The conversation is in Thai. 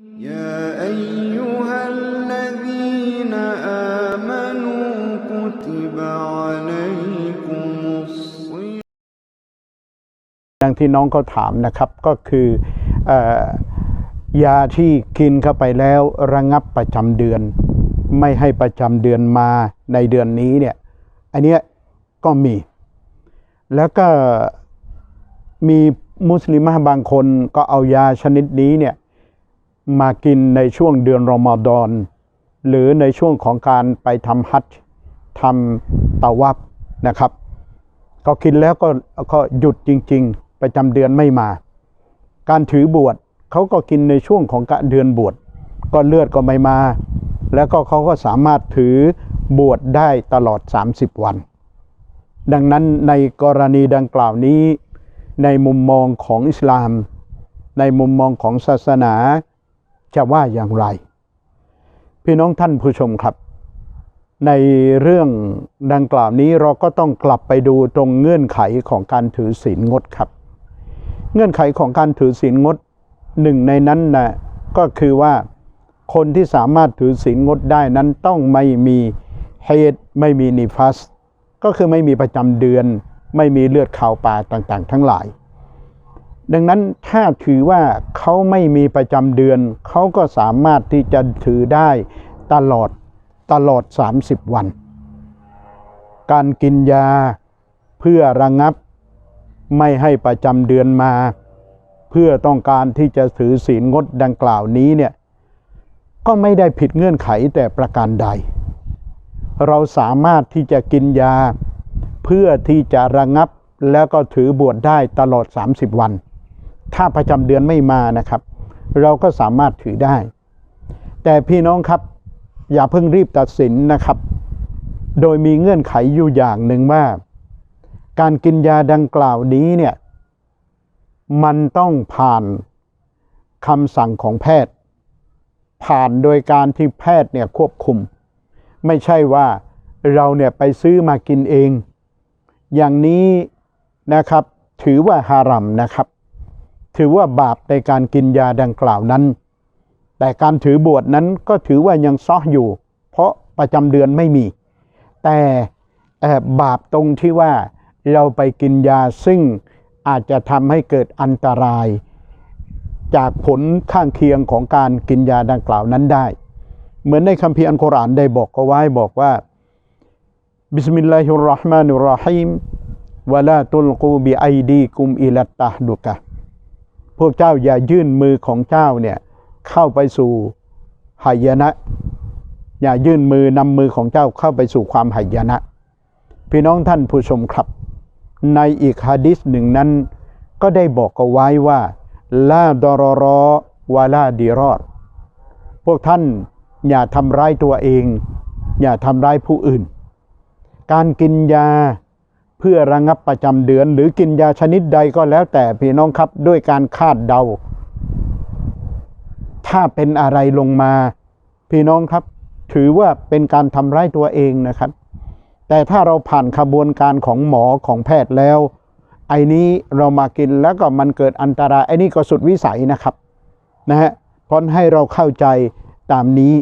يا أيها الذين آمنوا كتب عليكم الصيام อย่างที่น้องเขาถามนะครับก็คือเอ่อยาที่กินเข้าไปแล้วระงับประจำเดือน ไม่ให้ประจำเดือนมาในเดือนนี้เนี่ยอันเนี้ยก็มี แล้วก็มีมุสลิมะบางคนก็เอายาชนิดนี้เนี่ย มากินในช่วงเดือนรอมฎอนหรือในช่วงของการไปทำฮัจญ์ทำตะวับนะครับ ก็กินแล้วก็ก็หยุดจริง ๆ ไปจำเดือนไม่มา การถือบวชเขาก็กินในช่วงของการเดือนบวชก็เลือดก็ไม่มา แล้วก็เขาก็สามารถถือบวชได้ตลอด 30 วัน ดังนั้นในกรณีดังกล่าวนี้ ในมุมมองของอิสลาม ในมุมมองของศาสนา จะว่าอย่างไร พี่น้องท่านผู้ชมครับ ในเรื่องดังกล่าวนี้เราก็ต้องกลับไปดูตรงเงื่อนไขของการถือศีลงดครับ เงื่อนไขของการถือศีลงดหนึ่งในนั้นนะก็คือว่าคนที่สามารถถือศีลงดได้นั้นต้องไม่มีเฮดไม่มีนิฟัส ก็คือไม่มีประจำเดือน ไม่มีเลือดขาวปลาต่างๆ ทั้งหลาย ดังนั้นถ้าถือว่าเขาไม่มีประจำเดือน เขาก็สามารถที่จะถือได้ตลอดตลอด 30 วัน การกินยาเพื่อระงับไม่ให้ประจำเดือนมา เพื่อต้องการที่จะถือศีลงดดังกล่าวนี้เนี่ยก็ไม่ได้ผิดเงื่อนไขแต่ประการใด เราสามารถที่จะกินยาเพื่อที่จะระงับแล้วก็ถือบวชได้ตลอด 30 วัน ถ้าประจำเดือนไม่มานะครับ เราก็สามารถถือได้ แต่พี่น้องครับอย่าเพิ่งรีบตัดสินนะครับ โดยมีเงื่อนไขอยู่อย่างหนึ่งว่า การกินยาดังกล่าวนี้เนี่ยมันต้องผ่านคำสั่งของแพทย์ ผ่านโดยการที่แพทย์เนี่ยควบคุม ไม่ใช่ว่าเราเนี่ยไปซื้อมากินเอง อย่างนี้นะครับถือว่าฮารัมนะครับ ถือว่าบาปในการกินยาดังกล่าวนั้น แต่การถือบวชนั้นก็ถือว่ายังซ้ออยู่ เพราะประจำเดือนไม่มี แต่บาปตรงที่ว่าเราไปกินยาซึ่งอาจจะทำให้เกิดอันตราย จากผลข้างเคียงของการกินยาดังกล่าวนั้นได้ เหมือนในคัมภีร์อัลกุรอานได้บอกเอาไว้บอกว่าบิสมิลลาฮิรราะห์มานิรราะฮีมวะลาตุลกูบิไอดีกุมอิลัตตะดุกะ พวกเจ้าอย่ายื่นมือของเจ้าเนี่ยเข้าไปสู่หายนะ อย่ายื่นมือนำมือของเจ้าเข้าไปสู่ความหายนะ พี่น้องท่านผู้ชมครับ ในอีกฮะดิษหนึ่งนั้น ก็ได้บอกเอาไว้ว่าลาดรอรอวาลาดีรอด พวกท่านอย่าทำร้ายตัวเอง อย่าทำร้ายผู้อื่น การกินยา พื่อระงงับประจำเดือน หรือกินยาชนิดใดก็แล้วแต่พี่น้องครับด้วยการคาดเดา ถ้าเป็นอะไรลงมา พี่น้องครับ ถือว่าเป็นการทำร้ายตัวเองนะครับ แต่ถ้าเราผ่านขบวนการของหมอของแพทย์แล้ว ไอ้นี้เรามากินแล้วก็มันเกิดอันตรายไอ้นี่ก็สุดวิสัยนะครับนะฮะเพราะให้เราเข้าใจตามนี้